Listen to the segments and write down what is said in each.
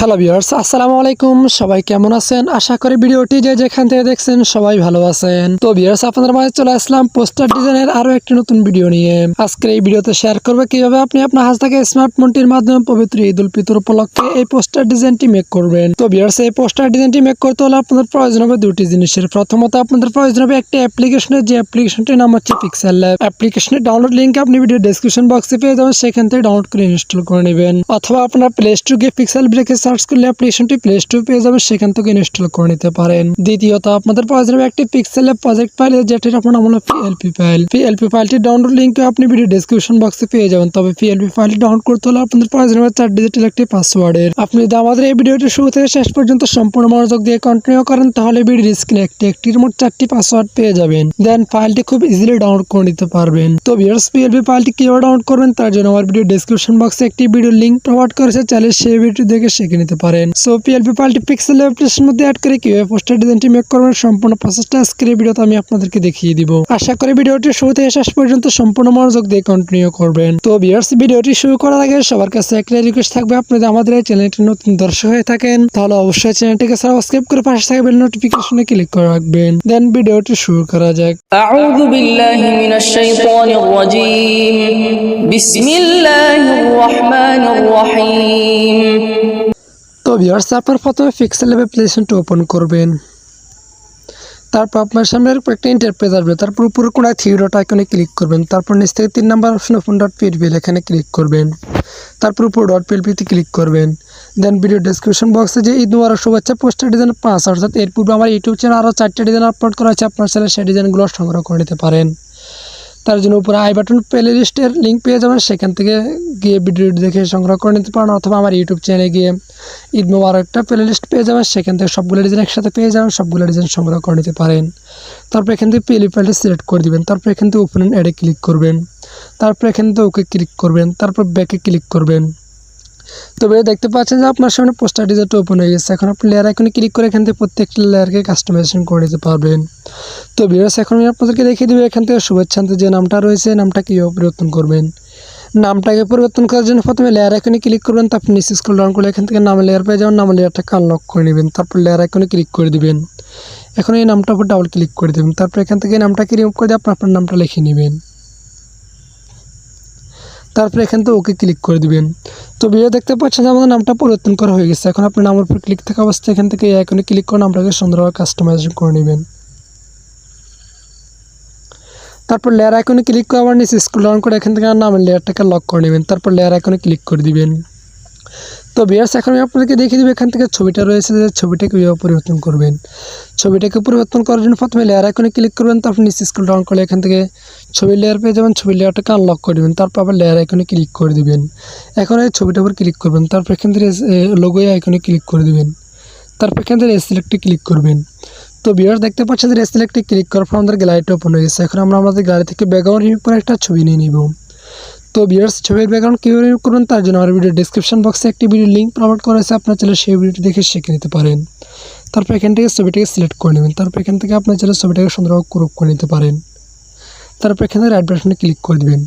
Hello viewers আসসালামু আলাইকুম। সবাই কেমন আছেন? আশা করি ভিডিওটি যে যেখান থেকে দেখছেন সবাই ভালো আছেন। তো ভিউয়ার্স আপনাদের মাঝে চলে আসলাম পোস্টার ডিজাইনের আরও একটি নতুন ভিডিও নিয়ে। আজকের এই ভিডিওতে শেয়ার করবে কীভাবে আপনি আপনার হাজ থেকে স্মার্টফোনটির মাধ্যমে পবিত্র ঈদ উল ফিতর উপলক্ষে এই পোস্টার ডিজাইনটি মেক করবেন। তো ভিউয়ার্স এই পোস্টার ডিজাইনটি মেক করতে হলে আপনাদের প্রয়োজন হবে দুটি জিনিসের। প্রথমত আপনাদের প্রয়োজন হবে একটি অ্যাপ্লিকেশনের যে অ্যাপ্লিকেশনটির নাম হচ্ছে পিক্সেল ল্যাব অ্যাপ্লিকেশনের ডাউনলোড লিঙ্ক আপনি ভিডিও ডেসক্রিপশন বক্সে পেয়ে যাবেন, সেখান থেকে ডাউনলোড করে ইনস্টল করে নেবেন। অথবা আপনার প্লে স্টোর গিয়ে পিক্সেল ব্রেকে সার্চ করলে অ্যাপ্লিকেশনটি প্লে স্টোর পেয়ে যাবেন, সেখান থেকে ইনস্টল করে নিতে পারেন। দ্বিতীয়ত, আপনাদের প্রয়োজন হবে একটি পিক্সেল প্রজেক্ট ফাইল যেটির আপনার নাম হলো পিএলপি ফাইল পিএলপি ফাইলটি ডাউনলোড লিঙ্ক আপনি ভিডিও ডেসক্রিপশন বক্সে পেয়ে যাবেন। তবে পিএলপি ফাইলটি ডাউনলোড করতে হলে আপনাদের প্রয়োজন হবে চার ডিজিটাল একটি পাসওয়ার্ডের আপনি যদি আমাদের এই ভিডিওটি শুরু থেকে শেষ পর্যন্ত সম্পূর্ণ মনোযোগ দিয়ে কন্টিনিউ করেন, তাহলে ভিডিও স্ক্রিনে একটি একটির মোট চারটি পাসওয়ার্ড পেয়ে যাবেন। দেন ফাইলটি খুব ইজিলি ডাউনলোড করে নিতে পারবেন। তো ভিউয়ার্স পিএলপি ফাইলটি কীভাবে ডাউনলোড করবেন, তার জন্য আমার ভিডিও ডেসক্রিপশন বক্সে একটি ভিডিও লিঙ্ক প্রোভাইড করেছে চাইলে সেই ভিডিও দেখে শিখে নিতে পারেন। সো পিএলপি পাল্টি পিক্সেল অ্যাপ্লিকেশন মধ্যে অ্যাড করে কীভাবে পোস্টার ডিজাইনটি মেক করবেন, সম্পূর্ণ প্রসেসটা আজকের ভিডিওতে আমি আপনাদেরকে দেখিয়ে দিব। আশা করি ভিডিওটি শুরু থেকে শেষ পর্যন্ত সম্পূর্ণ মনোযোগ দিয়ে কন্টিনিউ করবেন। তো ভিউয়ার্স ভিডিওটি শুরু করার আগে সবার কাছে একটা রিকোয়েস্ট থাকবে আপনাদের আমাদের এই চ্যানেলটি নতুন দর্শক হয়ে থাকেন, তাহলে অবশ্যই চ্যানেলটিকে সাবস্ক্রাইব করে পাশে থাকা বেল নোটিফিকেশনে ক্লিক করে রাখবেন। দেন ভিডিওটি শুরু করা যাক। আউযু বিল্লাহি মিনাশ শাইতানির রাজীম বিসমিল্লাহির রহমানির রহিম তো ভিউয়ার্স আপনার প্রথমে পিক্সেল অ্যাপ্লিকেশনটি ওপেন করবেন। তারপর আপনার সামনে একটা ইন্টারপ্রেস আসবে। তারপর উপরে কোনো থ্রি ডট আইকনে ক্লিক করবেন। তারপর নিচ থেকে তিন নাম্বার অপশন ওপেন ডট পিএলপিএল এখানে ক্লিক করবেন। তারপর উপর ডট পিএলপিতে ক্লিক করবেন। দেন ভিডিও ডেসক্রিপশন বক্সে যে ঈদ মুবারক শুভেচ্ছা পোস্টার ডিজাইন পাঁচ, অর্থাৎ এর পূর্বে আমার ইউটিউব চ্যানেল আরও চারটে ডিজাইন আপলোড করা হয়েছে। আপনার চ্যানেল সেই ডিজাইনগুলো সংগ্রহ করে নিতে পারেন। তার জন্য উপরে আই বাটন প্লে লিস্টের লিঙ্ক পেয়ে যাবেন। সেখান থেকে গিয়ে ভিডিওটি দেখে সংগ্রহ করে নিতে পারেন অথবা আমার ইউটিউব চ্যানেলে গিয়ে ঈদ মোবারকটা প্লে লিস্ট পেয়ে যাবেন। সেখান থেকে সবগুলো ডিজাইন একসাথে পেয়ে যাবেন, সবগুলো ডিজাইন সংগ্রহ করে নিতে পারেন। তারপর এখান থেকে পেলি ফাইলটা সিলেক্ট করে দেবেন। তারপর এখান থেকে ওপেন অ্যাডে ক্লিক করবেন। তারপর এখান থেকে ওকে ক্লিক করবেন। তারপর ব্যাকে ক্লিক করবেন। তবে দেখতে পাচ্ছেন যে আপনার সামনে পোস্টার ডিজাইনটা ওপেন হয়ে গেছে, এখন আপনি লেয়ার আইকনে ক্লিক করে এখান থেকে প্রত্যেকটা লেয়ারকে কাস্টমাইজেশন করে নিতে পারবেন। তো ভিউয়ার্স এখন আমি আপনাদেরকে দেখিয়ে দেবো এখান থেকে শুভেচ্ছান্তে যে নামটা রয়েছে, নামটা কীভাবে পরিবর্তন করবেন। নামটাকে পরিবর্তন করার জন্য প্রথমে লেয়ার আইকনে ক্লিক করবেন তারপর নিচে স্ক্রল ডাউন করলে এখান থেকে নাম লেয়ার পেয়ে যাবেন নাম লেয়ারটাকে আনলক করে নেবেন, তারপর লেয়ার আইকনে ক্লিক করে দিবেন। এখন এই নামটার উপর ডাবল ক্লিক করে দেবেন, তারপর এখান থেকে নামটাকে রিমুভ করে দিয়ে আপনার আপনার নামটা লিখে নেবেন। তারপরে এখান থেকে ওকে ক্লিক করে দিবেন। তো ভিডিও দেখতে পাচ্ছেন যে আমাদের নামটা পরিবর্তন করা হয়ে গেছে। এখন আপনার নামের উপর ক্লিক থাকা অবস্থায় এখান থেকে এই আইকনে ক্লিক করে নামটাকে সুন্দরভাবে কাস্টমাইজেশন করে নেবেন। তারপর লেয়ার আইকনে ক্লিক করে আবার নিচে স্ক্রল ডাউন করে এখান থেকে নামের লেয়ারটাকে লক করে নেবেন। তারপর লেয়ার আইকনে ক্লিক করে দিবেন। তো বিয়ার্স এখন আমি আপনাদেরকে দেখিয়ে দেবো এখান থেকে ছবিটা রয়েছে, যে ছবিটাকে কীভাবে পরিবর্তন করবেন। ছবিটাকে পরিবর্তন করার জন্য প্রথমে লেয়ার আইকনে ক্লিক করবেন, তারপর নিচে স্ক্রল ডাউন করলে এখান থেকে ছবি লেয়ার পেয়ে যাবেন ছবি লেয়ারটাকে আনলক করে দেবেন, তারপর আবার লেয়ার আইকনে ক্লিক করে দিবেন। এখন এই ছবিটার উপর ক্লিক করবেন, তারপর এখান থেকে লোগো আইকনে ক্লিক করে দিবেন। তারপর এখান থেকে সিলেক্টে ক্লিক করবেন। তো বিয়ার্স দেখতে পাচ্ছেন যে সিলেক্টে ক্লিক করার পর আমাদের গ্যালারিটা ওপেন হয়ে গেছে। এখন আমরা আমাদের গ্যালারি থেকে ব্যাকগ্রাউন্ড রিমুভ করে একটা ছবি নিয়ে নিব। তো বিয়ার্স ছবির ব্যাকগ্রাউন্ড কীভাবে করবেন তার জন্য আমার ভিডিও ডিসক্রিপশন বক্সে একটি ভিডিও লিঙ্ক প্রোভাইড করা আছে, আপনার চাইলে সেই ভিডিওটি দেখে শিখে নিতে পারেন। তারপর এখান থেকে ছবিটাকে সিলেক্ট করে নেবেন, তারপর এখান থেকে আপনার চাইলে ছবিটাকে সুন্দরভাবে ক্রপ করে নিতে পারেন। তারপর এখানে রাইট বাটনে ক্লিক করে দিবেন।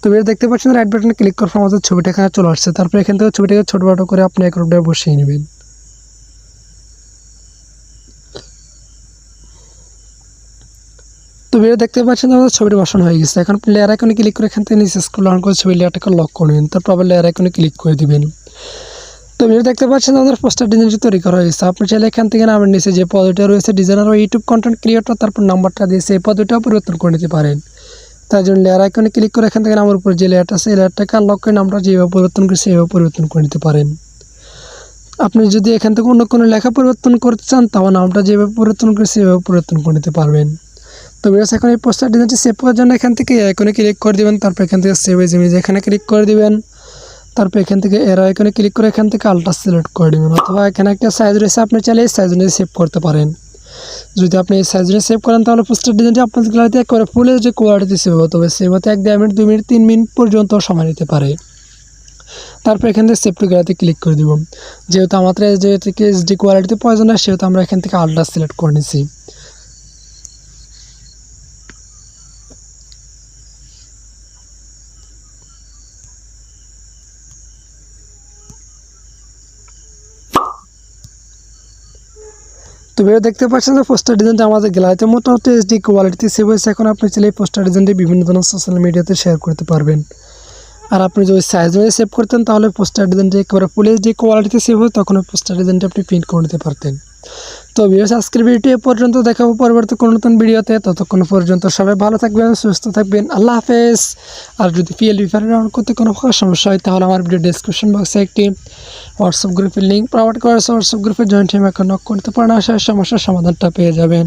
তো এবার দেখতে পাচ্ছেন রাইট বাটনে ক্লিক করার পর আমাদের ছবিটা এখানে চলে আসছে, তারপর এখান থেকে ছবিটাকে ছোটো করে আপনি এক রূপটা বসিয়ে নেবেন। তো ভিডিও দেখতে পাচ্ছেন আমাদের ছবিটা বসানো হয়ে গেছে। এখন লেয়ার আইকনে ক্লিক করে এখান থেকে নিচে স্কুল ডাউন করে ছবি লেয়ারটাকে লক করে নেবেন তারপর আবার লেয়ার আইকনে ক্লিক করে দিবেন। তো ভিডিও দেখতে পাচ্ছেন আমাদের পোস্টার ডিজাইনটি তৈরি করা হয়েছে। আপনি চাইলে এখান থেকে নামের নিচে যে পদটা রয়েছে ডিজাইনার ও ইউটিউব কন্টেন্ট ক্রিয়েটর তারপর নাম্বারটা দিয়ে সেই পদটাও পরিবর্তন করে নিতে পারেন। তার জন্য লেয়ার আইকনে ক্লিক করে এখান থেকে নামের উপর যে লেয়ারটা আছে লেয়ারটাকে আনলক করে নামটা যেভাবে পরিবর্তন করে সেভাবে পরিবর্তন করে নিতে পারেন। আপনি যদি এখান থেকে অন্য কোনো লেখা পরিবর্তন করতে চান তাহলে নামটা যেভাবে পরিবর্তন করে সেভাবে পরিবর্তন করে নিতে পারবেন। তো বিরাস এখন এই পোস্টার ডিজাইনটি সেভ করার জন্য এখান থেকে আইকনে ক্লিক করে দিবেন, তারপর এখান থেকে সেভ এজ ইমেজ এখানে ক্লিক করে দিবেন, তারপর এখান থেকে এর আইকনে ক্লিক করে এখান থেকে আলট্রা সিলেক্ট করে দিবেন, অথবা এখানে একটা সাইজ রয়েছে, আপনি চাইলে এই সাইজ অনুযায়ী সেভ করতে পারেন। যদি আপনি এই সাইজ অনুযায়ী সেভ করেন, তাহলে পোস্টার ডিজাইনটি আপনার গ্যালারিতে একবারে ফুলের যে কোয়ালিটি সেভ হতে হবে সেভ হতে এক দেড় মিনিট দুই মিনিট তিন মিনিট পর্যন্ত সময় নিতে পারে। তারপর এখান থেকে সেভ টু গ্যালারিতে ক্লিক করে দিব। যেহেতু আমাদের যেহেতু এইচডি কোয়ালিটিতে প্রয়োজন হয়, সেহেতু আমরা এখান থেকে আলট্রা সিলেক্ট করে নিছি। তো ভিডিও দেখতে পাচ্ছেন যে পোস্টার ডিজাইনটা আমাদের গ্যালারিতে মোটামুটি এইচডি কোয়ালিটিতে সেভ হয়েছে। এখন আপনি চাইলে এই পোস্টার ডিজাইনটি বিভিন্ন ধরনের সোশ্যাল মিডিয়াতে শেয়ার করতে পারবেন। আর আপনি যদি সাইজ অনুযায়ী সেভ করতেন, তাহলে পোস্টার ডিজাইনটি একেবারে ফুল এইচডি কোয়ালিটিতে সেভ হয় তখন ওই পোস্টার ডিজাইনটি আপনি প্রিন্ট করে নিতে পারতেন। তো ভিউস আজকের ভিডিও পর্যন্ত দেখাবো পরবর্তী কোনো নতুন ভিডিওতে ততক্ষণ পর্যন্ত সবাই ভালো থাকবেন, সুস্থ থাকবেন। আল্লাহ হাফেজ। আর যদি পিএলবি ফেরার করতে কোনো সমস্যা হয়, তাহলে আমার ভিডিও ডিসক্রিপশন বক্সে একটি হোয়াটসঅ্যাপ গ্রুপের লিঙ্ক প্রোভাইড করেছে হোয়াটসঅ্যাপ গ্রুপে জয়েন্ট হিম এখন নক করতে পারেন আসার সমস্যার সমাধানটা পেয়ে যাবেন।